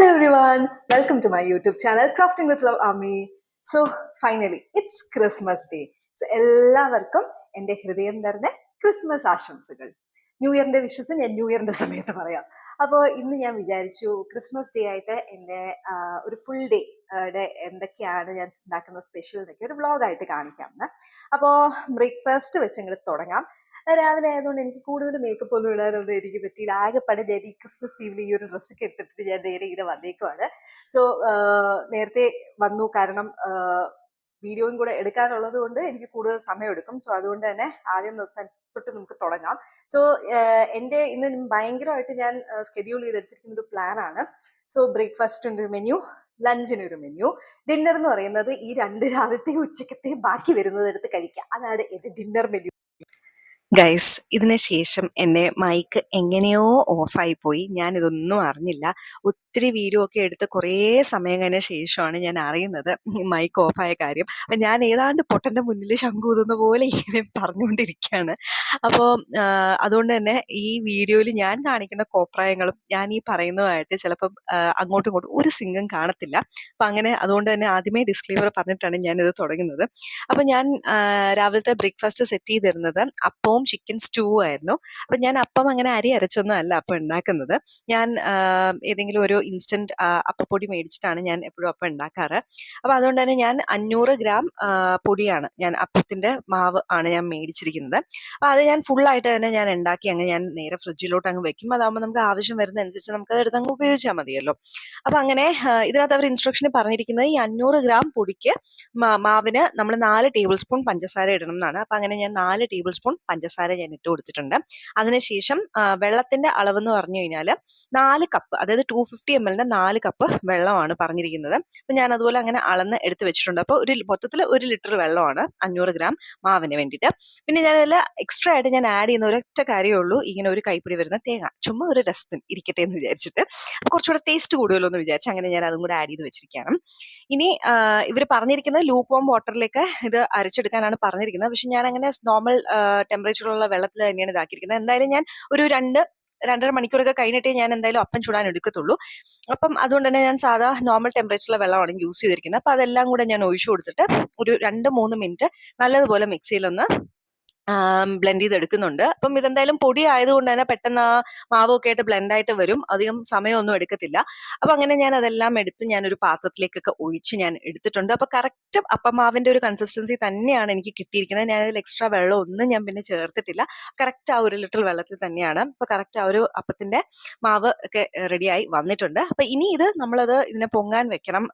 Hello one welcome to my YouTube channel crafting with love Ami so finally it's Christmas day so എല്ലാവർക്കും എന്റെ ഹൃദയം നിറഞ്ഞ Christmas ആശംസകൾ. New ഇയറിന്റെ wishes ഞാൻ ന്യൂ ഇയറിന്റെ സമയത്ത് പറയാം. അപ്പോൾ ഇന്ന് ഞാൻ വിചാരിച്ചു ക്രിസ്മസ് ഡേ ആയിട്ട് എന്റെ ഒരു ഫുൾ ഡേ എന്തൊക്കെയാണ് ഞാൻ ഉണ്ടാക്കുന്ന സ്പെഷ്യൽ എന്നൊക്കെ ഒരു വ്ളോഗായിട്ട് കാണിക്കാം. അപ്പോൾ ബ്രേക്ക്ഫാസ്റ്റ് വെച്ച് തുടങ്ങാം. രാവിലെ ആയതുകൊണ്ട് എനിക്ക് കൂടുതൽ മേക്കപ്പ് ഒന്നും ഇടാനൊന്നും എനിക്ക് പറ്റിയില്ല. ആകെപ്പാടെ ഞാൻ ഈ ക്രിസ്മസ് തീമിൽ ഈ ഒരു ഡ്രസ്സ് കെട്ടിട്ട് ഞാൻ നേരെ ഇങ്ങനെ വന്നേക്കുവാണ്. സോ നേരത്തെ വന്നു. കാരണം വീഡിയോയും കൂടെ എടുക്കാനുള്ളത് കൊണ്ട് എനിക്ക് കൂടുതൽ സമയം എടുക്കും. സോ അതുകൊണ്ട് തന്നെ ആദ്യം നിർത്താൻ തൊട്ട് നമുക്ക് തുടങ്ങാം. സോ എന്റെ ഇന്ന് ഭയങ്കരമായിട്ട് ഞാൻ സ്കെഡ്യൂൾ ചെയ്തെടുത്തിരിക്കുന്ന ഒരു പ്ലാനാണ് സോ ബ്രേക്ക്ഫാസ്റ്റിന്റെ ഒരു മെനു ലഞ്ചിനൊരു മെനു ഡിന്നർ എന്ന് പറയുന്നത് ഈ രണ്ട് രാവിലത്തെയും ഉച്ചക്കത്തെയും ബാക്കി വരുന്നതെടുത്ത് കഴിക്കുക. അതാണ് എന്റെ ഡിന്നർ മെനു ഗൈസ് ഇതിന് ശേഷം എന്റെ മൈക്ക് എങ്ങനെയോ ഓഫായി പോയി. ഞാൻ ഇതൊന്നും അറിഞ്ഞില്ല. ഒത്തിരി വീഡിയോ ഒക്കെ എടുത്ത് കുറേ സമയം കഴിഞ്ഞ ശേഷമാണ് ഞാൻ അറിയുന്നത് മൈക്ക് ഓഫായ കാര്യം. അപ്പം ഞാൻ ഏതാണ്ട് പൊട്ടന്റെ മുന്നിൽ ശങ്കൂതുന്ന പോലെ ഇങ്ങനെ പറഞ്ഞുകൊണ്ടിരിക്കുകയാണ്. അപ്പോൾ അതുകൊണ്ട് തന്നെ ഈ വീഡിയോയിൽ ഞാൻ കാണിക്കുന്ന കോപ്രായങ്ങളും ഞാൻ ഈ പറയുന്നതുമായിട്ട് ചിലപ്പം അങ്ങോട്ടും ഇങ്ങോട്ടും ഒരു സിംഗം കാണത്തില്ല. അപ്പം അങ്ങനെ അതുകൊണ്ട് തന്നെ ആദ്യമേ ഡിസ്ക്ലൈമർ പറഞ്ഞിട്ടാണ് ഞാനിത് തുടങ്ങുന്നത്. അപ്പം ഞാൻ രാവിലത്തെ ബ്രേക്ക്ഫാസ്റ്റ് സെറ്റ് ചെയ്തിരുന്നത്. അപ്പവും ചിക്കൻ സ്റ്റൂ ആയിരുന്നു. അപ്പം ഞാൻ അപ്പം അങ്ങനെ അരി അരച്ചൊന്നും അല്ല അപ്പം ഉണ്ടാക്കുന്നത്. ഞാൻ ഏതെങ്കിലും ഒരു ഇൻസ്റ്റന്റ് അപ്പപ്പൊടി മേടിച്ചിട്ടാണ് ഞാൻ എപ്പോഴും അപ്പം ഉണ്ടാക്കാറ്. അപ്പൊ അതുകൊണ്ട് തന്നെ ഞാൻ അഞ്ഞൂറ് ഗ്രാം പൊടിയാണ് ഞാൻ അപ്പത്തിന്റെ മാവ് ആണ് ഞാൻ മേടിച്ചിരിക്കുന്നത്. അപ്പോൾ അത് ഞാൻ ഫുള്ളായിട്ട് തന്നെ ഞാൻ ഉണ്ടാക്കി അങ്ങ് ഞാൻ നേരെ ഫ്രിഡ്ജിലോട്ട് അങ്ങ് വെക്കും. അതാകുമ്പോൾ നമുക്ക് ആവശ്യം വരുന്നതനുസരിച്ച് നമുക്ക് അത് എടുത്തങ്ങ് ഉപയോഗിച്ചാൽ മതിയല്ലോ. അപ്പോൾ അങ്ങനെ ഇതിനകത്ത് അവർ ഇൻസ്ട്രക്ഷന് പറഞ്ഞിരിക്കുന്നത് ഈ അഞ്ഞൂറ് ഗ്രാം പൊടിക്ക് മാവിന് നമ്മൾ നാല് ടേബിൾ സ്പൂൺ പഞ്ചസാര ഇടണം എന്നാണ്. അപ്പോൾ അങ്ങനെ ഞാൻ നാല് ടേബിൾ സ്പൂൺ പഞ്ചസാര ഞാൻ ഇട്ട് കൊടുത്തിട്ടുണ്ട്. അതിനുശേഷം വെള്ളത്തിന്റെ അളവ് എന്ന് പറഞ്ഞു കഴിഞ്ഞാൽ നാല് കപ്പ് അതായത് ടു ഫിഫ്റ്റി എം എല്ലിന്റെ നാല് കപ്പ് വെള്ളമാണ് പറഞ്ഞിരിക്കുന്നത്. അപ്പം ഞാൻ അതുപോലെ അങ്ങനെ അളന്ന് എടുത്ത് വെച്ചിട്ടുണ്ട്. അപ്പോൾ ഒരു മൊത്തത്തിൽ ഒരു ലിറ്റർ വെള്ളമാണ് അഞ്ഞൂറ് ഗ്രാം മാവിന് വേണ്ടിയിട്ട്. പിന്നെ ഞാൻ അതിൽ എക്സ്ട്രാ ആയിട്ട് ഞാൻ ആഡ് ചെയ്യുന്ന ഒരൊറ്റ കാര്യമേ ഉള്ളൂ. ഇങ്ങനെ ഒരു കൈപ്പിടി വരുന്ന തേങ്ങ. ചുമ്മാ ഒരു രസത്തിന് ഇരിക്കട്ടെ എന്ന് വിചാരിച്ചിട്ട്. കുറച്ചുകൂടെ ടേസ്റ്റ് കൂടുമല്ലോ എന്ന് വിചാരിച്ച് അങ്ങനെ ഞാൻ അതും കൂടെ ആഡ് ചെയ്ത് വെച്ചിരിക്കുകയാണ്. ഇനി ഇവർ പറഞ്ഞിരിക്കുന്നത് ലൂക്ക് വോം വാട്ടറിലേക്ക് ഇത് അരച്ചെടുക്കാനാണ് പറഞ്ഞിരിക്കുന്നത്. പക്ഷെ ഞാൻ അങ്ങനെ നോർമൽ ടെമ്പറേച്ചറുള്ള വെള്ളത്തിൽ തന്നെയാണ് ഇതാക്കിയിരിക്കുന്നത്. എന്തായാലും ഞാൻ ഒരു രണ്ട് രണ്ടര മണിക്കൂറൊക്കെ കഴിഞ്ഞിട്ടേ ഞാൻ എന്തായാലും അപ്പം ചൂടാൻ എടുക്കത്തുള്ളൂ. അപ്പം അതുകൊണ്ട് തന്നെ ഞാൻ സാധാ നോർമൽ ടെമ്പറേച്ചറിലെ വെള്ളമാണ് യൂസ് ചെയ്തിരിക്കുന്നത്. അപ്പം അതെല്ലാം കൂടെ ഞാൻ ഒഴിച്ചു കൊടുത്തിട്ട് ഒരു രണ്ട് മൂന്ന് മിനിറ്റ് നല്ലതുപോലെ മിക്സിയിലൊന്ന് ബ്ലെൻഡ് ചെയ്തെടുക്കുന്നുണ്ട്. അപ്പം ഇതെന്തായാലും പൊടി ആയതുകൊണ്ട് തന്നെ പെട്ടെന്ന് ആ മാവൊക്കെ ആയിട്ട് ബ്ലെൻഡ് ആയിട്ട് വരും. അധികം സമയമൊന്നും എടുക്കത്തില്ല. അപ്പൊ അങ്ങനെ ഞാൻ അതെല്ലാം എടുത്ത് ഞാൻ ഒരു പാത്രത്തിലേക്കൊക്കെ ഒഴിച്ച് ഞാൻ എടുത്തിട്ടുണ്ട്. അപ്പൊ കറക്റ്റ് അപ്പമാവിന്റെ ഒരു കൺസിസ്റ്റൻസി തന്നെയാണ് എനിക്ക് കിട്ടിയിരിക്കുന്നത്. ഞാൻ അതിൽ എക്സ്ട്രാ വെള്ളം ഒന്നും ഞാൻ പിന്നെ ചേർത്തിട്ടില്ല. കറക്റ്റ് ആ ഒരു ലിറ്റർ വെള്ളത്തിൽ തന്നെയാണ്. അപ്പൊ കറക്റ്റ് ആ ഒരു അപ്പത്തിന്റെ മാവ് ഒക്കെ റെഡിയായി വന്നിട്ടുണ്ട്. അപ്പൊ ഇനി ഇത് നമ്മളത് ഇതിനെ പൊങ്ങാൻ വെക്കണം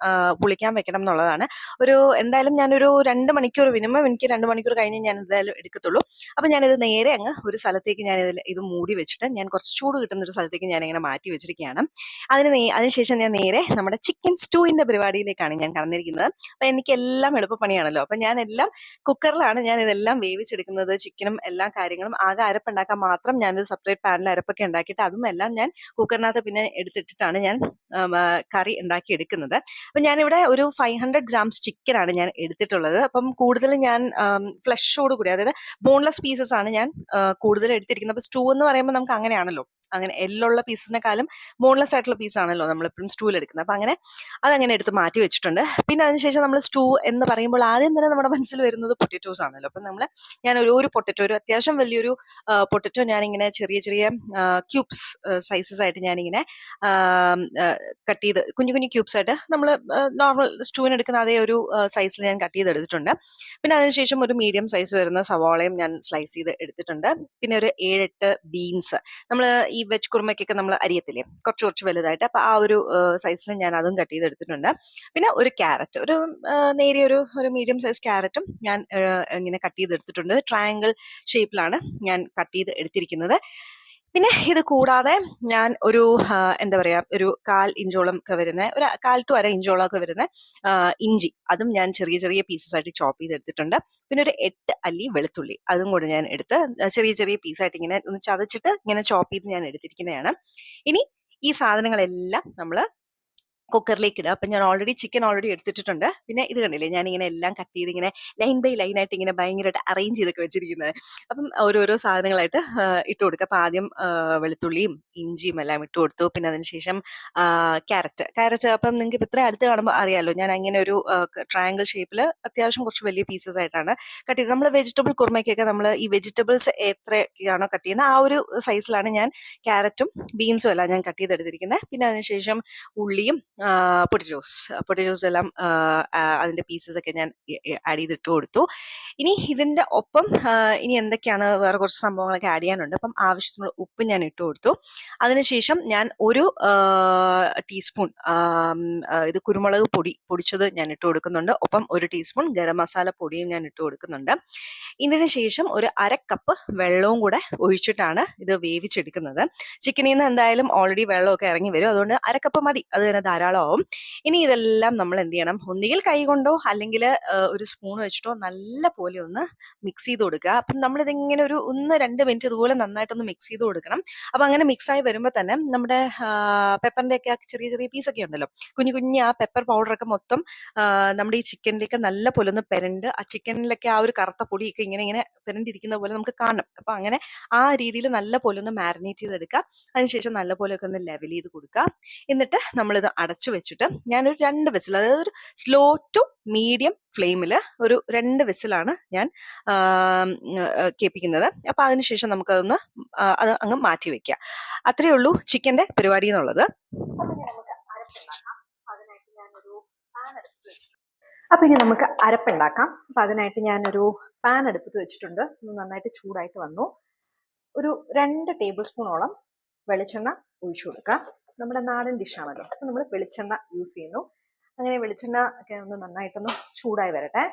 പുളിക്കാൻ വെക്കണം എന്നുള്ളതാണ്. ഒരു എന്തായാലും ഞാനൊരു രണ്ട് മണിക്കൂർ മിനിമം എനിക്ക് രണ്ട് മണിക്കൂർ കഴിഞ്ഞ് ഞാൻ എന്തായാലും എടുക്കത്തുള്ളൂ. അപ്പൊ ഞാനിത് നേരെ അങ്ങ് ഒരു സ്ഥലത്തേക്ക് ഇതിൽ ഇത് മൂടി വെച്ചിട്ട് ഞാൻ കുറച്ച് ചൂട് കിട്ടുന്ന ഒരു സ്ഥലത്തേക്ക് ഞാൻ ഇങ്ങനെ മാറ്റി വെച്ചിരിക്കുകയാണ്. അതിന് അതിനുശേഷം ഞാൻ നേരെ നമ്മുടെ ചിക്കൻ സ്റ്റൂവിന്റെ പരിപാടിയിലേക്കാണ് ഞാൻ കടന്നിരിക്കുന്നത്. അപ്പൊ എനിക്ക് എല്ലാം എളുപ്പപ്പണിയാണല്ലോ. അപ്പൊ ഞാൻ എല്ലാം കുക്കറിലാണ് ഞാൻ ഇതെല്ലാം വേവിച്ചെടുക്കുന്നത്. ചിക്കനും എല്ലാ കാര്യങ്ങളും ആകെ അരപ്പുണ്ടാക്കാൻ മാത്രം ഞാനൊരു സെപ്പറേറ്റ് പാനിൽ അരപ്പൊക്കെ ഉണ്ടാക്കിയിട്ട് അതും എല്ലാം ഞാൻ കുക്കറിനകത്ത് പിന്നെ എടുത്തിട്ടിട്ടാണ് ഞാൻ കറി ഉണ്ടാക്കി എടുക്കുന്നത് അപ്പൊ ഞാനിവിടെ ഒരു ഫൈവ് ഹൺഡ്രഡ് ഗ്രാംസ് ചിക്കനാണ് ഞാൻ എടുത്തിട്ടുള്ളത്. അപ്പം കൂടുതൽ ഞാൻ ഫ്ലഷോട് കൂടി അതായത് ബോൺലെസ് പീസസ് ആണ് ഞാൻ കൂടുതൽ എടുത്തിരിക്കുന്നത്. അപ്പൊ സ്റ്റൂ എന്ന് പറയുമ്പോൾ നമുക്ക് അങ്ങനെയാണല്ലോ. അങ്ങനെ എല്ലുള്ള പീസസിനെക്കാളും ബോൺലെസ് ആയിട്ടുള്ള പീസ് ആണല്ലോ നമ്മൾ എപ്പോഴും സ്റ്റൂവിൽ എടുക്കുന്നത്. അപ്പം അങ്ങനെ അതങ്ങനെ എടുത്ത് മാറ്റി വെച്ചിട്ടുണ്ട്. പിന്നെ അതിനുശേഷം നമ്മൾ സ്റ്റൂ എന്ന് പറയുമ്പോൾ ആദ്യം തന്നെ നമ്മുടെ മനസ്സിൽ വരുന്നത് പൊട്ടറ്റോസ് ആണല്ലോ അപ്പം നമ്മൾ ഞാൻ ഒരു ഒരു പൊട്ടറ്റോ ഒരു അത്യാവശ്യം വലിയൊരു പൊട്ടറ്റോ ഞാനിങ്ങനെ ചെറിയ ചെറിയ ക്യൂബ്സ് സൈസസ് ആയിട്ട് ഞാനിങ്ങനെ കട്ട് ചെയ്ത് കുഞ്ഞു കുഞ്ഞു ക്യൂബ്സ് ആയിട്ട് നമ്മൾ നോർമൽ സ്റ്റൂവിന് എടുക്കുന്ന അതേ ഒരു സൈസിൽ ഞാൻ കട്ട് ചെയ്ത് എടുത്തിട്ടുണ്ട്. പിന്നെ അതിനുശേഷം ഒരു മീഡിയം സൈസ് വരുന്ന സവാളയും ഞാൻ സ്ലൈസ് ചെയ്ത് എടുത്തിട്ടുണ്ട്. പിന്നെ ഒരു ഏഴെട്ട് ബീൻസ്. നമ്മൾ വെജ് കുറുമയ്ക്കൊക്കെ നമ്മൾ അരിയത്തില്ലേ? കുറച്ച് കുറച്ച് വലുതായിട്ട്. അപ്പൊ ആ ഒരു സൈസിൽ ഞാൻ അതും കട്ട് ചെയ്തെടുത്തിട്ടുണ്ട്. പിന്നെ ഒരു ക്യാരറ്റ് ഒരു നേരിയ ഒരു ഒരു മീഡിയം സൈസ് ക്യാരറ്റും ഞാൻ ഇങ്ങനെ കട്ട് ചെയ്തെടുത്തിട്ടുണ്ട്. ട്രയാങ്കിൾ ഷേപ്പിലാണ് ഞാൻ കട്ട് ചെയ്ത് എടുത്തിരിക്കുന്നത്. പിന്നെ ഇത് കൂടാതെ ഞാൻ ഒരു എന്താ പറയാ ഒരു കാൽ ഇഞ്ചോളം ഒക്കെ വരുന്ന ഒരു കാൽ ടു അര ഇഞ്ചോളം ഒക്കെ വരുന്ന ഇഞ്ചി. അതും ഞാൻ ചെറിയ ചെറിയ പീസസ് ആയിട്ട് ചോപ്പ് ചെയ്ത് എടുത്തിട്ടുണ്ട് പിന്നെ ഒരു എട്ട് അല്ലി വെളുത്തുള്ളി. അതും കൂടെ ഞാൻ എടുത്ത് ചെറിയ ചെറിയ പീസായിട്ട് ഇങ്ങനെ ഒന്ന് ചതച്ചിട്ട് ഇങ്ങനെ ചോപ്പ് ചെയ്ത് ഞാൻ എടുത്തിരിക്കുന്നതാണ്. ഇനി ഈ സാധനങ്ങളെല്ലാം നമ്മൾ കുക്കറിലേക്ക് ഇടുക. അപ്പം ഞാൻ ഓൾറെഡി ചിക്കൻ ഓൾറെഡി എടുത്തിട്ടുണ്ട് പിന്നെ ഇത് കണ്ടില്ലേ ഞാനിങ്ങനെ എല്ലാം കട്ട് ചെയ്ത് ഇങ്ങനെ ലൈൻ ബൈ ലൈൻ ആയിട്ട് ഇങ്ങനെ ഭയങ്കരമായിട്ട് അറേഞ്ച് ചെയ്തൊക്കെ വെച്ചിരിക്കുന്നത്. അപ്പം ഓരോരോ സാധനങ്ങളായിട്ട് ഇട്ട് കൊടുക്കുക. അപ്പം ആദ്യം വെളുത്തുള്ളിയും ഇഞ്ചിയും എല്ലാം ഇട്ട് കൊടുത്തു. പിന്നെ അതിനുശേഷം ക്യാരറ്റ് ക്യാരറ്റ് അപ്പം നിങ്ങൾക്ക് ഇപ്പം ഇത്ര അടുത്ത് കാണുമ്പോൾ അറിയാമല്ലോ ഞാൻ അങ്ങനെ ഒരു ട്രയാങ്കിൾ ഷേപ്പിൽ അത്യാവശ്യം കുറച്ച് വലിയ പീസസ് ആയിട്ടാണ് കട്ട് ചെയ്തത്. നമ്മൾ വെജിറ്റബിൾ കുറുമയ്ക്കൊക്കെ നമ്മൾ ഈ വെജിറ്റബിൾസ് എത്രയൊക്കെയാണോ കട്ട് ചെയ്യുന്നത് ആ ഒരു സൈസിലാണ് ഞാൻ ക്യാരറ്റും ബീൻസും എല്ലാം ഞാൻ കട്ട് ചെയ്തെടുത്തിരിക്കുന്നത്. പിന്നെ അതിനുശേഷം ഉള്ളിയും പൊട്ടിറ്റോസ് പൊട്ടറ്റോസ് എല്ലാം ആ, ആ, അതിന്റെ പീസസ് ഒക്കെ ഞാൻ ആഡ് ചെയ്തിട്ട് കൊടുത്തു. ഇനി ഇതിന്റെ ഒപ്പം ഇനി എന്തൊക്കെയാണ് വേറെ കുറച്ച് സംഭവങ്ങളൊക്കെ ആഡ് ചെയ്യാനുണ്ട്? അപ്പം ആവശ്യത്തിനുള്ള ഉപ്പ് ഞാൻ ഇട്ട് കൊടുത്തു. അതിനുശേഷം ഞാൻ ഒരു ടീസ്പൂൺ ഇത് കുരുമുളക് പൊടി പൊടിച്ചത് ഞാൻ ഇട്ട് കൊടുക്കുന്നുണ്ട്. ഒപ്പം ഒരു ടീസ്പൂൺ ഗരം മസാല പൊടിയും ഞാൻ ഇട്ട് കൊടുക്കുന്നുണ്ട്. ഇതിന് ശേഷം ഒരു അര കപ്പ് വെള്ളവും കൂടെ ഒഴിച്ചിട്ടാണ് ഇത് വേവിച്ചെടുക്കുന്നത്. ചിക്കനിൽ നിന്ന് എന്തായാലും ഓൾറെഡി വെള്ളമൊക്കെ ഇറങ്ങി വരും. അതുകൊണ്ട് അര കപ്പ് മതി. അത് തന്നെ ധാരാളമാവും. ഇനി ഇതെല്ലാം നമ്മൾ എന്ത് ചെയ്യണം? ഒന്നുകിൽ കൈ കൊണ്ടോ അല്ലെങ്കിൽ ഒരു സ്പൂൺ വെച്ചിട്ടോ നല്ല പോലെ ഒന്ന് മിക്സ് ചെയ്ത് കൊടുക്കുക. അപ്പം നമ്മളിതിങ്ങനെ ഒരു ഒന്ന് രണ്ട് മിനിറ്റ് ഇതുപോലെ നന്നായിട്ടൊന്ന് മിക്സ് ചെയ്ത് കൊടുക്കണം. അപ്പം അങ്ങനെ മിക്സ് ആയി വരുമ്പോൾ തന്നെ നമ്മുടെ പെപ്പറിന്റെ ഒക്കെ ചെറിയ ചെറിയ പീസൊക്കെ ഉണ്ടല്ലോ. കുഞ്ഞു കുഞ്ഞു ആ പെപ്പർ പൗഡറൊക്കെ മൊത്തം നമ്മുടെ ഈ ചിക്കനിലേക്ക് നല്ല പോലെ ഒന്ന് പെരണ്ട് ആ ചിക്കനിലൊക്കെ ആ ഒരു കറുത്ത പൊടിയൊക്കെ ഇങ്ങനെ ഇങ്ങനെ പെരണ്ടിരിക്കുന്ന പോലെ നമുക്ക് കാണണം. അപ്പം അങ്ങനെ ആ രീതിയിൽ നല്ല പോലെ ഒന്ന് മാരിനേറ്റ് ചെയ്തെടുക്കുക. അതിനുശേഷം നല്ല പോലെയൊക്കെ ഒന്ന് ലെവൽ ചെയ്ത് കൊടുക്കുക. എന്നിട്ട് നമ്മളിത് അടച്ചു വെച്ചിട്ട് ഞാനൊരു രണ്ട് വിസിൽ അതായത് ഒരു സ്ലോ ടു മീഡിയം ഫ്ലെയിമിൽ ഒരു രണ്ട് വിസിലാണ് ഞാൻ കേൾപ്പിക്കുന്നത്. അപ്പം അതിനുശേഷം നമുക്കതൊന്ന് അത് അങ്ങ് മാറ്റി വെക്കാം അത്രയേ ഉള്ളൂ ചിക്കന്റെ പരിപാടി എന്നുള്ളത്. അപ്പൊ ഇനി നമുക്ക് അരപ്പുണ്ടാക്കാം. അപ്പൊ അതിനായിട്ട് ഞാനൊരു പാൻ അടുപ്പത്ത് വെച്ചിട്ടുണ്ട്. നന്നായിട്ട് ചൂടായിട്ട് വന്നു. ഒരു രണ്ട് ടേബിൾ സ്പൂണോളം വെളിച്ചെണ്ണ ഒഴിച്ചു കൊടുക്കുക നമ്മുടെ നാടൻ ഡിഷാണല്ലോ അപ്പൊ നമ്മൾ വെളിച്ചെണ്ണ യൂസ് ചെയ്യുന്നു. അങ്ങനെ വെളിച്ചെണ്ണ ഒക്കെ ഒന്ന് നന്നായിട്ടൊന്ന് ചൂടായി വരട്ടെ.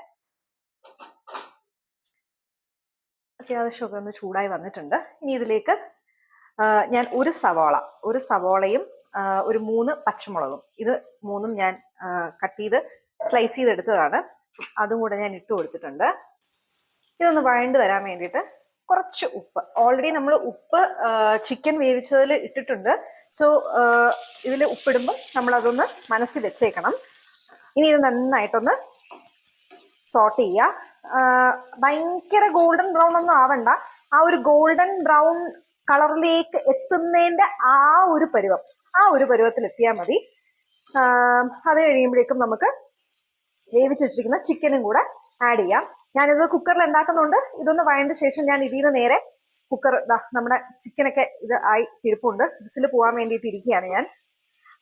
അത്യാവശ്യമൊക്കെ ഒന്ന് ചൂടായി വന്നിട്ടുണ്ട്. ഇനി ഇതിലേക്ക് ഞാൻ ഒരു സവാള ഒരു സവാളയും ഒരു മൂന്ന് പച്ചമുളകും. ഇത് മൂന്നും ഞാൻ കട്ട് ചെയ്ത് സ്ലൈസ് ചെയ്തെടുത്തതാണ് അതും കൂടെ ഞാൻ ഇട്ട് കൊടുത്തിട്ടുണ്ട്. ഇതൊന്ന് വഴണ്ട് വരാൻ വേണ്ടിയിട്ട് കുറച്ച് ഉപ്പ്. ഓൾറെഡി നമ്മൾ ഉപ്പ് ചിക്കൻ വേവിച്ചതിൽ ഇട്ടിട്ടുണ്ട്. സോ ഇതിൽ ഉപ്പിടുമ്പോൾ നമ്മൾ അതൊന്ന് മനസ്സിൽ വെച്ചേക്കണം. ഇനി ഇത് നന്നായിട്ടൊന്ന് സോട്ട് ചെയ്യുക ആ, ഭയങ്കര ഗോൾഡൻ ബ്രൗൺ ഒന്നും ആവണ്ട. ആ ഒരു ഗോൾഡൻ ബ്രൗൺ കളറിലേക്ക് എത്തുന്നതിന്റെ ആ ഒരു പരുവം ആ ഒരു പരുവത്തിൽ എത്തിയാൽ മതി. ആ, അത് കഴിയുമ്പോഴേക്കും നമുക്ക് വേവിച്ച് വെച്ചിരിക്കുന്ന ചിക്കനും കൂടെ ആഡ് ചെയ്യാം. ഞാനിത് കുക്കറിൽ ഉണ്ടാക്കുന്നുണ്ട്. ഇതൊന്ന് വഴണ്ട ശേഷം ഞാൻ ഇതിൽ നിന്ന് നേരെ കുക്കർ ഇതാ നമ്മുടെ ചിക്കനൊക്കെ ഇത് ആയി തിരുപ്പുണ്ട് വിസിൽ പോകാൻ വേണ്ടിയിട്ട് ഇരിക്കുകയാണ് ഞാൻ.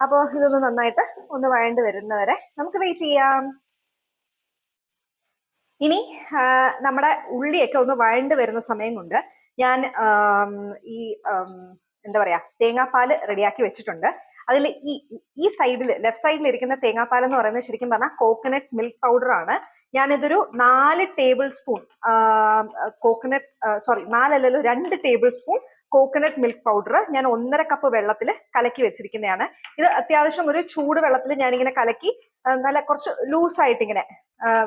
അപ്പോൾ ഇതൊന്ന് നന്നായിട്ട് ഒന്ന് വഴണ്ട് വരുന്നവരെ നമുക്ക് വെയിറ്റ് ചെയ്യാം. ഇനി നമ്മുടെ ഉള്ളിയൊക്കെ ഒന്ന് വഴണ്ട് വരുന്ന സമയം കൊണ്ട് ഞാൻ ഈ എന്താ പറയാ തേങ്ങാപ്പാൽ റെഡിയാക്കി വെച്ചിട്ടുണ്ട്. അതിൽ ഈ ഈ സൈഡിൽ ലെഫ്റ്റ് സൈഡിൽ ഇരിക്കുന്ന തേങ്ങാപ്പാൽ എന്ന് പറയുന്നത് ശരിക്കും പറഞ്ഞാൽ കോക്കനട്ട് മിൽക്ക് പൗഡർ ആണ്. ഞാനിതൊരു നാല് ടേബിൾ സ്പൂൺ കോക്കനട്ട് സോറി നാലല്ലല്ലോ രണ്ട് tablespoon coconut milk powder ഞാൻ ഒന്നര കപ്പ് വെള്ളത്തിൽ കലക്കി വെച്ചിരിക്കുന്നതാണ്. ഇത് അത്യാവശ്യം ഒരു ചൂട് വെള്ളത്തിൽ ഞാനിങ്ങനെ കലക്കി നല്ല കുറച്ച് ലൂസായിട്ട് ഇങ്ങനെ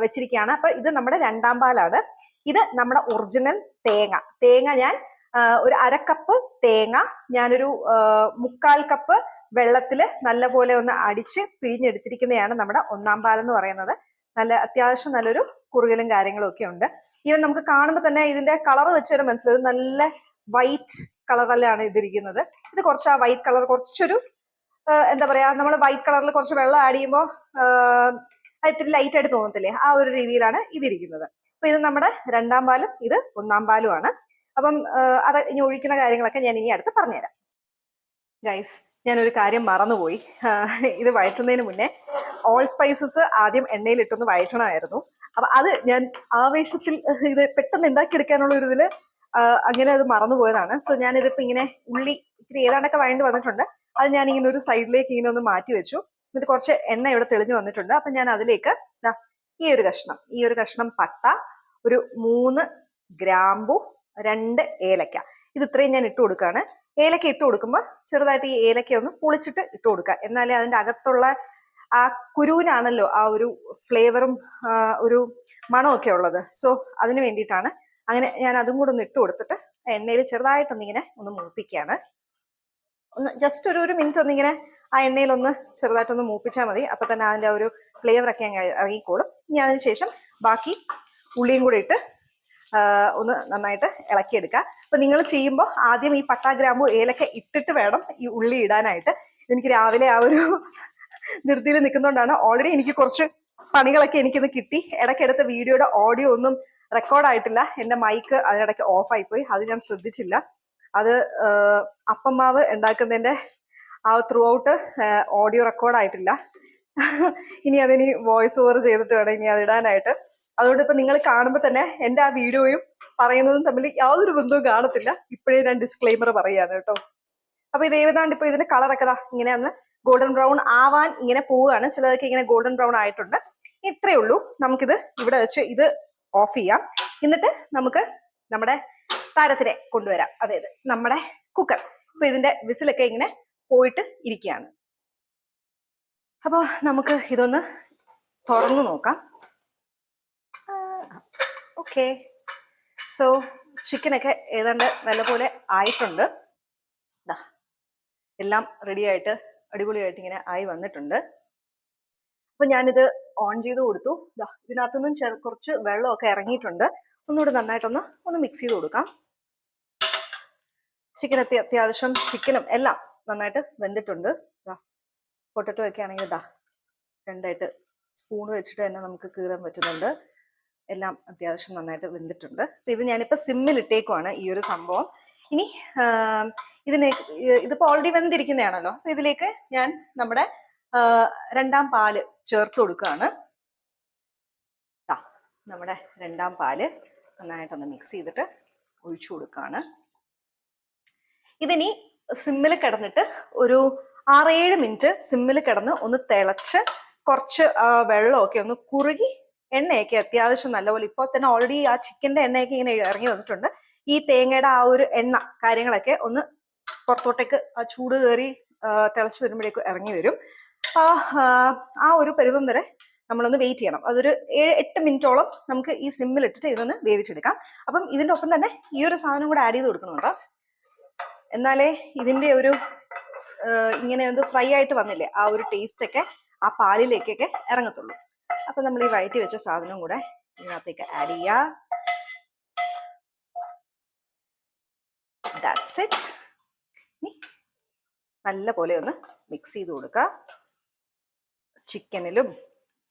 വെച്ചിരിക്കുകയാണ്. അപ്പൊ ഇത് നമ്മുടെ രണ്ടാം പാലാണ്. ഇത് നമ്മുടെ ഒറിജിനൽ തേങ്ങ. തേങ്ങ ഞാൻ ഒരു അരക്കപ്പ് തേങ്ങ ഞാനൊരു മുക്കാൽ കപ്പ് വെള്ളത്തിൽ നല്ലപോലെ ഒന്ന് അടിച്ച് പിഴിഞ്ഞെടുത്തിരിക്കുന്നതാണ് നമ്മുടെ ഒന്നാം പാലെന്ന് പറയുന്നത്. നല്ല അത്യാവശ്യം നല്ലൊരു കുറുകലും കാര്യങ്ങളും ഒക്കെ ഉണ്ട്. ഈവൻ നമുക്ക് കാണുമ്പോൾ തന്നെ ഇതിന്റെ കളർ വെച്ച് വരെ മനസ്സിലാവും. ഇത് നല്ല വൈറ്റ് കളറല്ലാണ് ഇതിരിക്കുന്നത്. ഇത് കുറച്ച് ആ വൈറ്റ് കളർ കുറച്ചൊരു എന്താ പറയാ നമ്മൾ വൈറ്റ് കളറിൽ കുറച്ച് വെള്ളം ആഡ് ചെയ്യുമ്പോൾ ഇത്തിരി ലൈറ്റ് ആയിട്ട് തോന്നത്തില്ലേ? ആ ഒരു രീതിയിലാണ് ഇതിരിക്കുന്നത്. അപ്പൊ ഇത് നമ്മുടെ രണ്ടാം പാലും ഇത് ഒന്നാം പാലുമാണ് അപ്പം അത് ഇനി ഒഴിക്കുന്ന കാര്യങ്ങളൊക്കെ ഞാൻ ഇനി അടുത്ത് പറഞ്ഞുതരാം. ഗൈസ് ഞാനൊരു കാര്യം മറന്നുപോയി. ഇത് വഴറ്റുന്നതിന് മുന്നേ ഓൾ സ്പൈസസ് ആദ്യം എണ്ണയിലിട്ടൊന്ന് വഴറ്റണമായിരുന്നു. അപ്പൊ അത് ഞാൻ ആവേശത്തിൽ ഇത് പെട്ടെന്ന് ഉണ്ടാക്കിയെടുക്കാനുള്ള ഒരു ഇതിൽ അങ്ങനെ അത് മറന്നുപോയതാണ് സോ ഞാൻ ഇതിപ്പോ ഇങ്ങനെ ഉള്ളി ഇത്തിരി ഏതാണ്ടൊക്കെ വഴണ്ട് വന്നിട്ടുണ്ട്. അത് ഞാൻ ഇങ്ങനെ ഒരു സൈഡിലേക്ക് ഇങ്ങനെ ഒന്ന് മാറ്റി വെച്ചു. എന്നിട്ട് കുറച്ച് എണ്ണ ഇവിടെ തെളിഞ്ഞു വന്നിട്ടുണ്ട്. അപ്പൊ ഞാൻ അതിലേക്ക് ഈ ഒരു കഷ്ണം ഈ ഒരു കഷ്ണം പട്ട ഒരു മൂന്ന് ഗ്രാമ്പു രണ്ട് ഏലക്ക. ഇത് ഇത്രയും ഞാൻ ഇട്ട് കൊടുക്കുകയാണ്. ഏലക്ക ഇട്ട് കൊടുക്കുമ്പോൾ ചെറുതായിട്ട് ഈ ഏലക്ക ഒന്ന് പൊളിച്ചിട്ട് ഇട്ട് കൊടുക്കുക. എന്നാലേ അതിന്റെ അകത്തുള്ള ആ കുരുവിനാണല്ലോ ആ ഒരു ഫ്ലേവറും ഒരു മണമൊക്കെ ഉള്ളത്. സോ അതിന് വേണ്ടിയിട്ടാണ് അങ്ങനെ ഞാൻ അതും കൂടെ ഒന്ന് ഇട്ട് കൊടുത്തിട്ട് എണ്ണയിൽ ചെറുതായിട്ടൊന്നിങ്ങനെ ഒന്ന് മൂപ്പിക്കുകയാണ്. ഒന്ന് ജസ്റ്റ് ഒരു ഒരു മിനിറ്റ് ഒന്നിങ്ങനെ ആ എണ്ണയിലൊന്ന് ചെറുതായിട്ടൊന്ന് മൂപ്പിച്ചാൽ മതി. അപ്പം തന്നെ അതിന്റെ ഒരു ഫ്ലേവറൊക്കെ അങ്ങ് ഇറങ്ങിക്കോളും. ഇനി അതിന് ശേഷം ബാക്കി ഉള്ളിയും കൂടെ ഇട്ട് ഒന്ന് നന്നായിട്ട് ഇളക്കിയെടുക്കുക. അപ്പം നിങ്ങൾ ചെയ്യുമ്പോൾ ആദ്യം ഈ പട്ടാഗ്രാമ്പു ഏലക്ക ഇട്ടിട്ട് വേണം ഈ ഉള്ളി ഇടാനായിട്ട്. എനിക്ക് രാവിലെ ആ ഒരു ധൃതിയിൽ നിൽക്കുന്നതുകൊണ്ടാണ് ഓൾറെഡി എനിക്ക് കുറച്ച് പണികളൊക്കെ എനിക്കിന്ന് കിട്ടി. ഇടയ്ക്കെടുത്ത വീഡിയോയുടെ ഓഡിയോ ഒന്നും റെക്കോർഡ് ആയിട്ടില്ല. എന്റെ മൈക്ക് അതിനിടയ്ക്ക് ഓഫ് പോയി അത് ഞാൻ ശ്രദ്ധിച്ചില്ല. അത് അപ്പമാവ് ഉണ്ടാക്കുന്നതിന്റെ ആ ത്രൂ ഔട്ട് ഓഡിയോ റെക്കോർഡ് ആയിട്ടില്ല. ഇനി അതിനി വോയിസ് ഓവർ ചെയ്തിട്ട് വേണം ഇനി അതിടാനായിട്ട് അതുകൊണ്ട് ഇപ്പൊ നിങ്ങൾ കാണുമ്പോൾ തന്നെ എന്റെ ആ വീഡിയോയും പറയുന്നതും തമ്മിൽ യാതൊരു ബന്ധവും കാണത്തില്ല. ഇപ്പോഴേ ഞാൻ ഡിസ്ക്ലെയിമർ പറയാണ് കേട്ടോ. അപ്പൊ ഇത് ഏതാണ്ട് ഇപ്പൊ ഇതിന്റെ കളറൊക്കെ ഇങ്ങനെ ഒന്ന് ഗോൾഡൻ ബ്രൗൺ ആവാൻ ഇങ്ങനെ പോവുകയാണ്. ചിലതൊക്കെ ഇങ്ങനെ ഗോൾഡൻ ബ്രൗൺ ആയിട്ടുണ്ട്. ഇത്രയേ ഉള്ളൂ. നമുക്കിത് ഇവിടെ വെച്ച് ഇത് ഓഫ് ചെയ്യാം. എന്നിട്ട് നമുക്ക് നമ്മുടെ താരത്തിനെ കൊണ്ടുവരാം. അതായത് നമ്മുടെ കുക്കർ. ഇപ്പൊ ഇതിന്റെ വിസിലൊക്കെ ഇങ്ങനെ പോയിട്ട് ഇരിക്കുകയാണ്. അപ്പൊ നമുക്ക് ഇതൊന്ന് തുറന്നു നോക്കാം. ഓക്കെ സോ ചിക്കനൊക്കെ ഏതാണ്ട് നല്ലപോലെ ആയിട്ടുണ്ട്. എല്ലാം റെഡി ആയിട്ട് അടിപൊളിയായിട്ട് ഇങ്ങനെ ആയി വന്നിട്ടുണ്ട്. അപ്പൊ ഞാനിത് ഓൺ ചെയ്ത് കൊടുത്തു. ദാ ഇതിനകത്തുനിന്നും ചെറു കുറച്ച് വെള്ളമൊക്കെ ഇറങ്ങിയിട്ടുണ്ട്. ഒന്നുകൂടെ നന്നായിട്ടൊന്ന് ഒന്ന് മിക്സ് ചെയ്ത് കൊടുക്കാം. ചിക്കൻ അത്യ അത്യാവശ്യം ചിക്കനും എല്ലാം നന്നായിട്ട് വെന്തിട്ടുണ്ട്. പൊട്ടറ്റോ ഒക്കെ ആണെങ്കിൽ ഇതാ രണ്ടായിട്ട് സ്പൂൺ വെച്ചിട്ട് തന്നെ നമുക്ക് കീറാൻ പറ്റുന്നുണ്ട്. എല്ലാം അത്യാവശ്യം നന്നായിട്ട് വെന്തിട്ടുണ്ട്. ഇത് ഞാനിപ്പോൾ സിമ്മിൽ ഇട്ടേക്കുവാണ് ഈ ഒരു സംഭവം. ഇനി ഇതിനെ ഇ- ഇതിപ്പോ ഓൾറെഡി വെന്തിരിക്കുന്നതാണല്ലോ അപ്പൊ ഇതിലേക്ക് ഞാൻ നമ്മുടെ രണ്ടാം പാൽ ചേർത്ത് കൊടുക്കുകയാണ്. നമ്മുടെ രണ്ടാം പാൽ നന്നായിട്ടൊന്ന് മിക്സ് ചെയ്തിട്ട് ഒഴിച്ചു കൊടുക്കുകയാണ്. ഇതിനി സിമ്മിൽ കിടന്നിട്ട് ഒരു ആറേഴ് മിനിറ്റ് സിമ്മിൽ കിടന്ന് ഒന്ന് തിളച്ച് കുറച്ച് വെള്ളമൊക്കെ ഒന്ന് കുറുകി എണ്ണയൊക്കെ അത്യാവശ്യം നല്ലപോലെ ഇപ്പോൾ തന്നെ ഓൾറെഡി ആ ചിക്കന്റെ എണ്ണയൊക്കെ ഇങ്ങനെ ഇറങ്ങി വന്നിട്ടുണ്ട്. ഈ തേങ്ങയുടെ ആ ഒരു എണ്ണ കാര്യങ്ങളൊക്കെ ഒന്ന് പുറത്തോട്ടേക്ക് ആ ചൂട് കയറി തിളച്ച് വരുമ്പോഴേക്കും ഇറങ്ങി വരും. ആ ആ, ഒരു പരുവം വരെ നമ്മളൊന്ന് വെയിറ്റ് ചെയ്യണം. അതൊരു ഏഴ് എട്ട് മിനിറ്റോളം നമുക്ക് ഈ സിമ്മിൽ ഇട്ടിട്ട് ഇതൊന്ന് വേവിച്ചെടുക്കാം. അപ്പം ഇതിന്റെ ഒപ്പം തന്നെ ഈ ഒരു സാധനം കൂടെ ആഡ് ചെയ്ത് കൊടുക്കണുണ്ടോ? എന്നാലേ ഇതിന്റെ ഒരു ഇങ്ങനെ ഒന്ന് ഫ്രൈ ആയിട്ട് വന്നില്ലേ ആ ഒരു ടേസ്റ്റൊക്കെ ആ പാലിലേക്കൊക്കെ ഇറങ്ങത്തുള്ളൂ. അപ്പം നമ്മൾ ഈ വയറ്റി വെച്ച സാധനം കൂടെ ഇതിനകത്തേക്ക് ആഡ് ചെയ്യാ. ദാറ്റ്സ് ഇറ്റ് ഇനി നല്ല പോലെ ഒന്ന് മിക്സ് ചെയ്ത് കൊടുക്കുക ചിക്കനിലും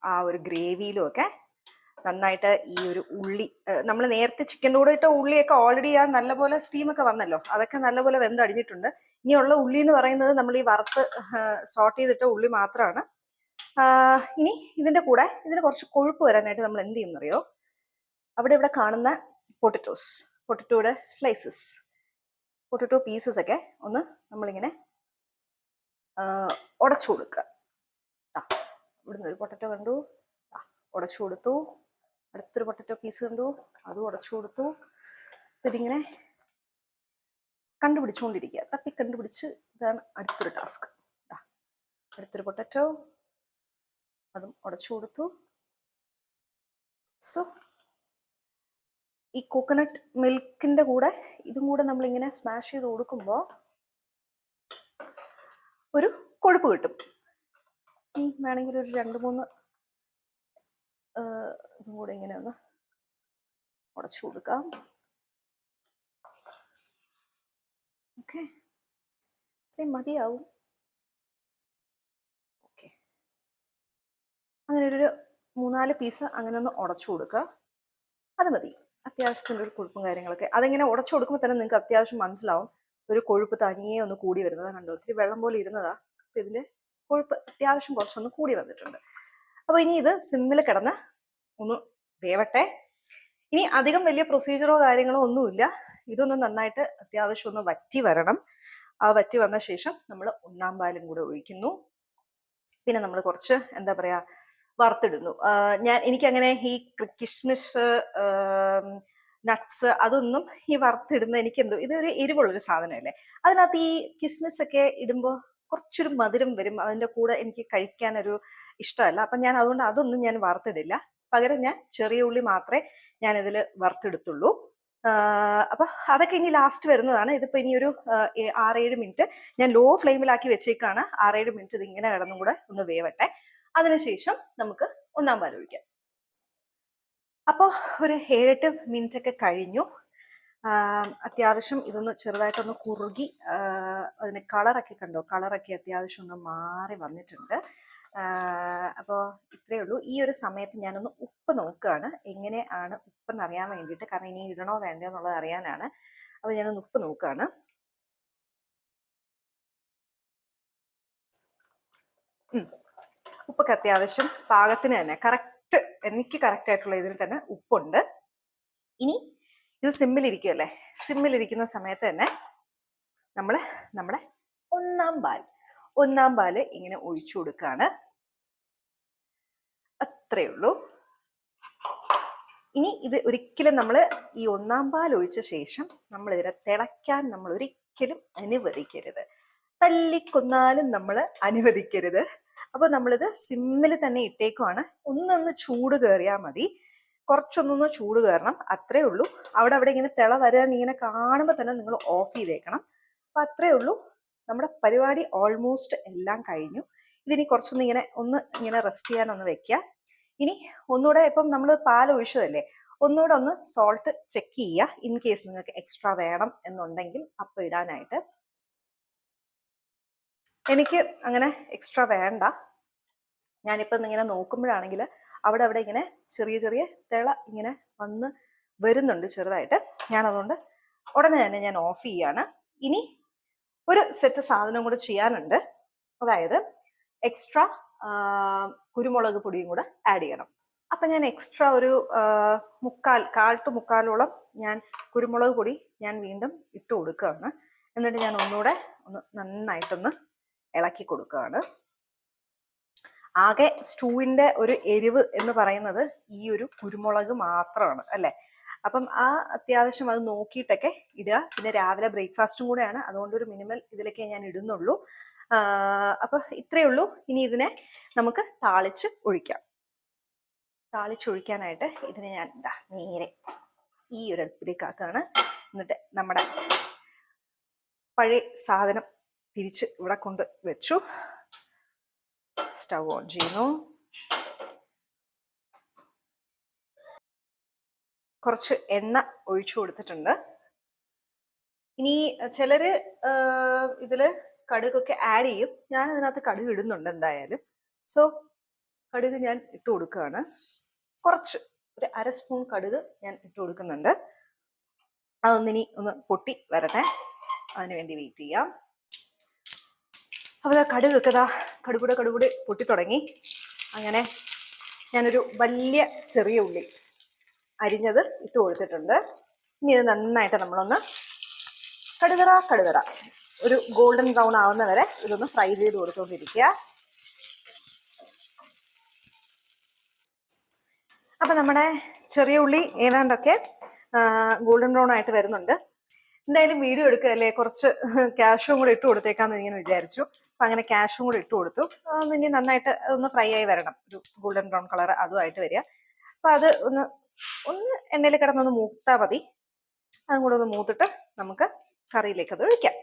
ആ ഒരു ഗ്രേവിയിലും ഒക്കെ നന്നായിട്ട് ഈ ഒരു ഉള്ളി നമ്മൾ നേരത്തെ ചിക്കന്റെ കൂടെ ഇട്ട ഉള്ളിയൊക്കെ ഓൾറെഡി ആ നല്ലപോലെ സ്റ്റീമൊക്കെ വന്നല്ലോ. അതൊക്കെ നല്ലപോലെ വെന്തടിഞ്ഞിട്ടുണ്ട് ഇനിയുള്ള ഉള്ളി എന്ന് പറയുന്നത് നമ്മൾ ഈ വറുത്ത് സോട്ട് ചെയ്തിട്ട ഉള്ളി മാത്രമാണ് ഇനി ഇതിന്റെ കൂടെ ഇതിന് കുറച്ച് കൊഴുപ്പ് വരാനായിട്ട് നമ്മൾ എന്ത് ചെയ്യുന്നറിയോ? അവിടെ ഇവിടെ കാണുന്ന പൊട്ടറ്റോസ് പൊട്ടറ്റോയുടെ സ്ലൈസസ് പൊട്ടറ്റോ പീസസ് ഒക്കെ ഒന്ന് നമ്മളിങ്ങനെ ഉടച്ചു കൊടുക്കുക. ആ ഇവിടുന്ന് ഒരു പൊട്ടറ്റോ കണ്ടു. ആ ഉടച്ചു കൊടുത്തു. അടുത്തൊരു പൊട്ടറ്റോ പീസ് കണ്ടു. അതും ഉടച്ചു കൊടുത്തു. അപ്പം ഇതിങ്ങനെ കണ്ടുപിടിച്ചുകൊണ്ടിരിക്കുക. തപ്പി കണ്ടുപിടിച്ച് ഇതാണ് അടുത്തൊരു ടാസ്ക് അടുത്തൊരു പൊട്ടറ്റോ അതും ഉടച്ചു കൊടുത്തു. സോ ഈ കോക്കനട്ട് മിൽക്കിന്റെ കൂടെ ഇതും കൂടെ നമ്മളിങ്ങനെ സ്മാഷ് ചെയ്ത് കൊടുക്കുമ്പോൾ ഒരു കൊഴുപ്പ് കിട്ടും. ഇനി വേണമെങ്കിൽ ഒരു രണ്ട് മൂന്ന് ഇതും കൂടെ ഇങ്ങനെ ഒന്ന് ഉടച്ചു കൊടുക്കാം. ഓക്കെ. ഇത്രയും മതിയാവും. ഓക്കെ. അങ്ങനെ ഒരു മൂന്നാൽ പീസ് അങ്ങനെ ഒന്ന് ഉടച്ചു കൊടുക്കുക. അത് മതി. അത്യാവശ്യത്തിന്റെ ഒരു കൊഴുപ്പും കാര്യങ്ങളൊക്കെ. അതിങ്ങനെ ഉടച്ചു കൊടുക്കുമ്പോൾ തന്നെ നിങ്ങൾക്ക് അത്യാവശ്യം മനസ്സിലാവും. ഒരു കൊഴുപ്പ് തനിയേ ഒന്ന് കൂടി വരുന്നതാ കണ്ടോ. ഒത്തിരി വെള്ളം പോലെ ഇരുന്നതാ. അപ്പൊ ഇതിന്റെ കൊഴുപ്പ് അത്യാവശ്യം കുറച്ചൊന്ന് കൂടി വന്നിട്ടുണ്ട്. അപ്പോൾ ഇനി ഇത് സിമ്മിൽ കിടന്ന് ഒന്ന് വേവട്ടെ. ഇനി അധികം വലിയ പ്രൊസീജിയറോ കാര്യങ്ങളോ ഒന്നുമില്ല. ഇതൊന്ന് നന്നായിട്ട് അത്യാവശ്യം ഒന്ന് വറ്റി വരണം. ആ വറ്റി വന്ന ശേഷം നമ്മൾ ഒന്നാം പാലും കൂടെ ഒഴിക്കുന്നു. പിന്നെ നമ്മൾ കുറച്ച് എന്താ പറയാ വറുത്തിടുന്നു. ഞാൻ എനിക്കങ്ങനെ ഈ കിസ്മിസ് നട്ട്സ് അതൊന്നും ഈ വറുത്തിടുന്ന എനിക്ക് എന്തോ ഇതൊരു എരിവുള്ളൊരു സാധനമല്ലേ? അതിനകത്ത് ഈ കിസ്മിസ് ഒക്കെ ഇടുമ്പോൾ കുറച്ചൊരു മധുരം വരും. അതിന്റെ കൂടെ എനിക്ക് കഴിക്കാനൊരു ഇഷ്ടമല്ല. അപ്പം ഞാൻ അതുകൊണ്ട് അതൊന്നും ഞാൻ വറുത്തിടില്ല. പകരം ഞാൻ ചെറിയ ഉള്ളി മാത്രമേ ഞാൻ ഇതിൽ വറുത്തെടുത്തുള്ളൂ അപ്പൊ അതൊക്കെ ഇനി ലാസ്റ്റ് വരുന്നതാണ്. ഇതിപ്പോ ഇനി ഒരു ആറേഴ് മിനിറ്റ് ഞാൻ ലോ ഫ്ലെയിമിലാക്കി വെച്ചേക്കാണ്. ആറേഴ് മിനിറ്റ് ഇത് ഇങ്ങനെ കിടന്നും കൂടെ ഒന്ന് വേവട്ടെ. അതിനുശേഷം നമുക്ക് ഒന്നാം പാൽ ഒഴിക്കാം. അപ്പോൾ ഒരു ഏഴെട്ട് മിനിറ്റ് ഒക്കെ കഴിഞ്ഞു അത്യാവശ്യം ഇതൊന്ന് ചെറുതായിട്ടൊന്ന് കുറുകി അതിന് കളറൊക്കെ കണ്ടോ? കളറൊക്കെ അത്യാവശ്യം ഒന്ന് മാറി വന്നിട്ടുണ്ട്. അപ്പോൾ ഇത്രയേ ഉള്ളൂ. ഈ ഒരു സമയത്ത് ഞാനൊന്ന് ഉപ്പ് നോക്കുകയാണ്. എങ്ങനെയാണ് ഉപ്പെന്ന് അറിയാൻ വേണ്ടിയിട്ട്. കാരണം ഇനി ഇടണോ വേണ്ടോ എന്നുള്ളത് അറിയാനാണ്. അപ്പോൾ ഞാനൊന്ന് ഉപ്പ് നോക്കുകയാണ്. ഉം. ഉപ്പൊക്കെ അത്യാവശ്യം പാകത്തിന് തന്നെ. കറക്റ്റ് എനിക്ക് കറക്റ്റ് ആയിട്ടുള്ള ഇതിന് തന്നെ ഉപ്പുണ്ട്. ഇനി ഇത് സിമ്മിലിരിക്കുമല്ലേ സിമ്മിലിരിക്കുന്ന സമയത്ത് തന്നെ നമ്മൾ നമ്മുടെ ഒന്നാം പാൽ. ഒന്നാം പാൽ ഇങ്ങനെ ഒഴിച്ചു കൊടുക്കുകയാണ് അത്രയേ ഉള്ളൂ. ഇനി ഇത് ഒരിക്കലും നമ്മൾ ഈ ഒന്നാം പാൽ ഒഴിച്ച ശേഷം നമ്മൾ ഇതിനെ തിളയ്ക്കാൻ നമ്മൾ ഒരിക്കലും അനുവദിക്കരുത്. തല്ലിക്കൊന്നാലും നമ്മൾ അനുവദിക്കരുത്. അപ്പൊ നമ്മളിത് സിമ്മിൽ തന്നെ ഇട്ടേക്കുവാണ്. ഒന്നൊന്ന് ചൂട് കയറിയാൽ മതി. കുറച്ചൊന്നൊന്ന് ചൂട് കയറണം അത്രേ ഉള്ളൂ. അവിടെ അവിടെ ഇങ്ങനെ തിള വരാൻ ഇങ്ങനെ കാണുമ്പോൾ തന്നെ നിങ്ങൾ ഓഫ് ചെയ്തേക്കണം. അപ്പൊ അത്രേ ഉള്ളൂ. നമ്മുടെ പരിപാടി ഓൾമോസ്റ്റ് എല്ലാം കഴിഞ്ഞു. ഇതിനി കുറച്ചൊന്ന് ഇങ്ങനെ ഒന്ന് ഇങ്ങനെ റെസ്റ്റ് ചെയ്യാനൊന്ന് വെക്കുക ഇനി ഒന്നുകൂടെ ഇപ്പം നമ്മൾ പാൽ ഒഴിച്ചതല്ലേ? ഒന്നുകൂടെ ഒന്ന് സോൾട്ട് ചെക്ക് ചെയ്യുക. ഇൻ കേസ് നിങ്ങൾക്ക് എക്സ്ട്രാ വേണം എന്നുണ്ടെങ്കിൽ അപ്പം ഇടാനായിട്ട്. എനിക്ക് അങ്ങനെ എക്സ്ട്രാ വേണ്ട. ഞാനിപ്പം ഇങ്ങനെ നോക്കുമ്പോഴാണെങ്കിൽ അവിടെ അവിടെ ഇങ്ങനെ ചെറിയ ചെറിയ തിള ഇങ്ങനെ വന്ന് വരുന്നുണ്ട് ചെറുതായിട്ട്. ഞാൻ അതുകൊണ്ട് ഉടനെ തന്നെ ഞാൻ ഓഫ് ചെയ്യാണ്. ഇനി ഒരു സെറ്റ് സാധനം കൂടെ ചെയ്യാനുണ്ട്. അതായത് എക്സ്ട്രാ കുരുമുളക് പൊടിയും കൂടെ ആഡ് ചെയ്യണം. അപ്പം ഞാൻ എക്സ്ട്രാ ഒരു മുക്കാൽ കാൽ ടു മുക്കാലോളം ഞാൻ കുരുമുളക് പൊടി ഞാൻ വീണ്ടും ഇട്ട് കൊടുക്കുകയാണ്. എന്നിട്ട് ഞാൻ ഒന്നുകൂടെ ഒന്ന് നന്നായിട്ടൊന്ന് ഇളക്കി കൊടുക്കുകയാണ്. ആകെ സ്റ്റൂവിന്റെ ഒരു എരിവ് എന്ന് പറയുന്നത് ഈ ഒരു കുരുമുളക് മാത്രമാണ് അല്ലേ? അപ്പം ആ അത്യാവശ്യം അത് നോക്കിയിട്ടൊക്കെ ഇടുക. പിന്നെ രാവിലെ ബ്രേക്ക്ഫാസ്റ്റും കൂടെയാണ്. അതുകൊണ്ട് ഒരു മിനിമൽ ഇതിലൊക്കെ ഞാൻ ഇടുന്നുള്ളൂ. അപ്പോൾ അപ്പൊ ഇത്രയേ ഉള്ളൂ. ഇനി ഇതിനെ നമുക്ക് താളിച്ച് ഒഴിക്കാം. താളിച്ച് താളിച്ചൊഴിക്കാനായിട്ട് ഇതിനെ ഞാൻ ദാ നേരെ ഈ ഒരു അടുപ്പിലേക്കാക്കാണ് എന്നിട്ട് നമ്മുടെ പഴയ സാധനം തിരിച്ച് ഇവിടെ കൊണ്ട് വെച്ചു. സ്റ്റൗ ഓൺ ചെയ്യുന്നു. കുറച്ച് എണ്ണ ഒഴിച്ചു കൊടുത്തിട്ടുണ്ട്. ഇനി ചിലര് ഇതിൽ കടുകൊക്കെ ആഡ് ചെയ്യും. ഞാൻ അതിനകത്ത് കടുക് ഇടുന്നുണ്ട് എന്തായാലും. സോ കടുക് ഞാൻ ഇട്ട് കൊടുക്കുകയാണ്. കുറച്ച് ഒരു അര സ്പൂൺ കടുക് ഞാൻ ഇട്ട് കൊടുക്കുന്നുണ്ട്. അതൊന്നിനി ഒന്ന് പൊട്ടി വരട്ടെ. അതിനു വേണ്ടി വെയിറ്റ് ചെയ്യാം. അപ്പോൾ കടുകൊക്കെ ഇതാ കടുകൂടെ കടുകൂടെ പൊട്ടി തുടങ്ങി. അങ്ങനെ ഞാനൊരു വലിയ ചെറിയ ഉള്ളി അരിഞ്ഞത് ഇട്ട് കൊടുത്തിട്ടുണ്ട്. ഇനി ഇത് നന്നായിട്ട് നമ്മളൊന്ന് കടുകറ കടുകറ. ഒരു ഗോൾഡൻ ബ്രൗൺ ആവുന്ന വരെ ഇതൊന്ന് ഫ്രൈ ചെയ്ത് കൊടുത്തുകൊണ്ടിരിക്കുക അപ്പം നമ്മുടെ ചെറിയ ഉള്ളി ഏതാണ്ടൊക്കെ ഗോൾഡൻ ബ്രൗൺ ആയിട്ട് വരുന്നുണ്ട്. എന്തായാലും വീഡിയോ എടുക്കുകയല്ലേ കുറച്ച് ക്യാഷും കൂടെ ഇട്ട് കൊടുത്തേക്കാന്ന് ഇങ്ങനെ വിചാരിച്ചു. അപ്പൊ അങ്ങനെ ക്യാഷും കൂടെ ഇട്ട് കൊടുത്തു. ഇനി നന്നായിട്ട് ഒന്ന് ഫ്രൈ ആയി വരണം. ഒരു ഗോൾഡൻ ബ്രൗൺ കളർ അതുമായിട്ട് വരിക. അപ്പൊ അത് ഒന്ന് ഒന്ന് എണ്ണയിൽ കിടന്നൊന്ന് മൂത്താൽ മതി. അതും കൂടെ ഒന്ന് മൂത്തിട്ട് നമുക്ക് കറിയിലേക്ക് അത് ഒഴിക്കാം.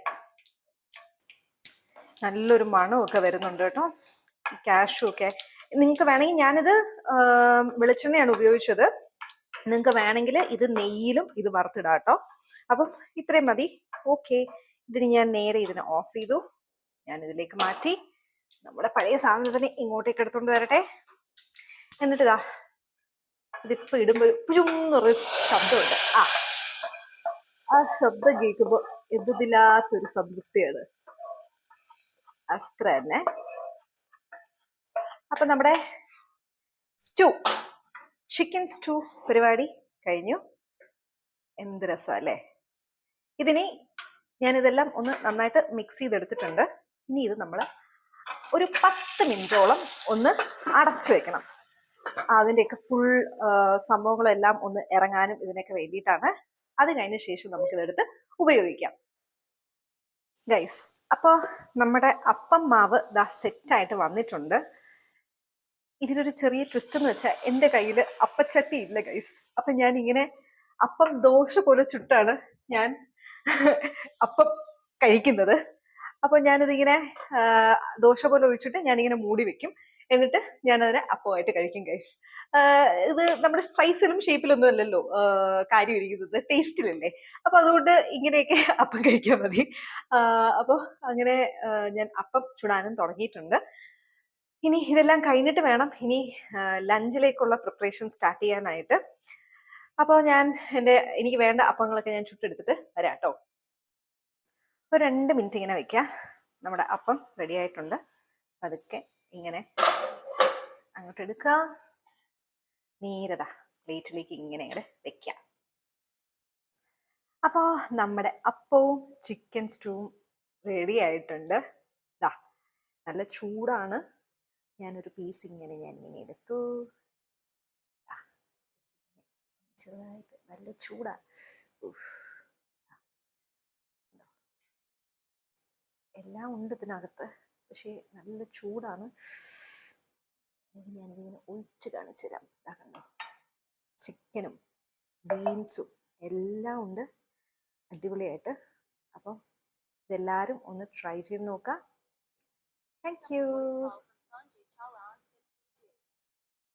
നല്ലൊരു മണമൊക്കെ വരുന്നുണ്ട് കേട്ടോ. ക്യാഷും ഒക്കെ. നിങ്ങൾക്ക് വേണമെങ്കിൽ ഞാനിത് വെളിച്ചെണ്ണയാണ് ഉപയോഗിച്ചത്. നിങ്ങൾക്ക് വേണമെങ്കിൽ ഇത് നെയ്യിലും ഇത് വറുത്തിടാം കേട്ടോ. അപ്പം ഇത്രയും മതി. ഓക്കെ ഇതിന് ഞാൻ നേരെ ഇതിനെ ഓഫ് ചെയ്തു. ഞാൻ ഇതിലേക്ക് മാറ്റി. നമ്മുടെ പഴയ സാധനത്തിനെ ഇങ്ങോട്ടേക്ക് എടുത്തോണ്ട് വരട്ടെ. എന്നിട്ട് ഇതാ ഇതിപ്പോ ഇടുമ്പോ പുഴുന്നൊരു ശബ്ദമുണ്ട്. ആ. ആ ശബ്ദം കേൾക്കുമ്പോ എന്തില്ലാത്തൊരു സംതൃപ്തിയാണ്. അത്ര തന്നെ. അപ്പൊ നമ്മുടെ സ്റ്റൂ ചിക്കൻ സ്റ്റൂ പരിപാടി കഴിഞ്ഞു. എന്ത് രസം അല്ലേ ഇതിനി ഞാനിതെല്ലാം ഒന്ന് നന്നായിട്ട് മിക്സ് ചെയ്തെടുത്തിട്ടുണ്ട്. ഇനി ഇത് നമ്മൾ ഒരു പത്ത് മിനിറ്റോളം ഒന്ന് അടച്ചു വെക്കണം. അതിന്റെയൊക്കെ ഫുൾ സംഭവങ്ങളെല്ലാം ഒന്ന് ഇറങ്ങാനും ഇതിനൊക്കെ വേണ്ടിയിട്ടാണ്. അത് കഴിഞ്ഞ ശേഷം നമുക്കിതെടുത്ത് ഉപയോഗിക്കാം. ഗൈസ് അപ്പോൾ നമ്മുടെ അപ്പം മാവ് ദാ സെറ്റായിട്ട് വന്നിട്ടുണ്ട്. ഇതിലൊരു ചെറിയ ട്വിസ്റ്റ് എന്ന് വെച്ചാൽ എന്റെ കയ്യിൽ അപ്പച്ചട്ടി ഇല്ല ഗൈസ് അപ്പം ഞാൻ ഇങ്ങനെ അപ്പം ദോശ പോലെ ചുട്ടാണ് ഞാൻ അപ്പം കഴിക്കുന്നത്. അപ്പൊ ഞാനിതിങ്ങനെ ദോശ പോലെ ഒഴിച്ചിട്ട് ഞാനിങ്ങനെ മൂടി വെക്കും. എന്നിട്ട് ഞാനതിനെ അപ്പമായിട്ട് കഴിക്കും ഗൈസ് ഇത് നമ്മുടെ സൈസിലും ഷേപ്പിലൊന്നും അല്ലല്ലോ കാര്യം ഇരിക്കുന്നത്. ടേസ്റ്റിലല്ലേ അപ്പൊ അതുകൊണ്ട് ഇങ്ങനെയൊക്കെ അപ്പം കഴിക്കാൻ മതി. അപ്പോൾ അങ്ങനെ ഞാൻ അപ്പം ചുടാനും തുടങ്ങിയിട്ടുണ്ട്. ഇനി ഇതെല്ലാം കഴിഞ്ഞിട്ട് വേണം ഇനി ലഞ്ചിലേക്കുള്ള പ്രിപ്പറേഷൻ സ്റ്റാർട്ട് ചെയ്യാനായിട്ട്. അപ്പോൾ ഞാൻ എന്റെ എനിക്ക് വേണ്ട അപ്പങ്ങളൊക്കെ ഞാൻ ചുട്ടെടുത്തിട്ട് വരാം കേട്ടോ ഒരു രണ്ട് മിനിറ്റ് ഇങ്ങനെ വെക്കാം. നമ്മുടെ അപ്പം റെഡി ആയിട്ടുണ്ട്. പതുക്കെ ഇങ്ങനെ അങ്ങോട്ട് എടുക്കുക നേരതാ പ്ലേറ്റിലേക്ക് ഇങ്ങനെ അങ്ങോട്ട് വെക്കാം. അപ്പോൾ നമ്മുടെ അപ്പവും ചിക്കൻ സ്റ്റൂവും റെഡി ആയിട്ടുണ്ട്. ദാ നല്ല ചൂടാണ്. ഞാനൊരു പീസ് ഇങ്ങനെ ഞാൻ ഇങ്ങനെ എടുത്തു. ചെറുതായിട്ട് നല്ല ചൂടാ. എല്ലാം ഉണ്ട് ഇതിനകത്ത്. പക്ഷേ നല്ല ചൂടാണ്. ഞാനിങ്ങനെ ഒഴിച്ച് കാണിച്ചു തരാം. കണ്ടോ? ചിക്കനും ബീൻസും എല്ലാം ഉണ്ട്. അടിപൊളിയായിട്ട്. അപ്പം ഇതെല്ലാവരും ഒന്ന് ട്രൈ ചെയ്ത് നോക്കാം. Thank you.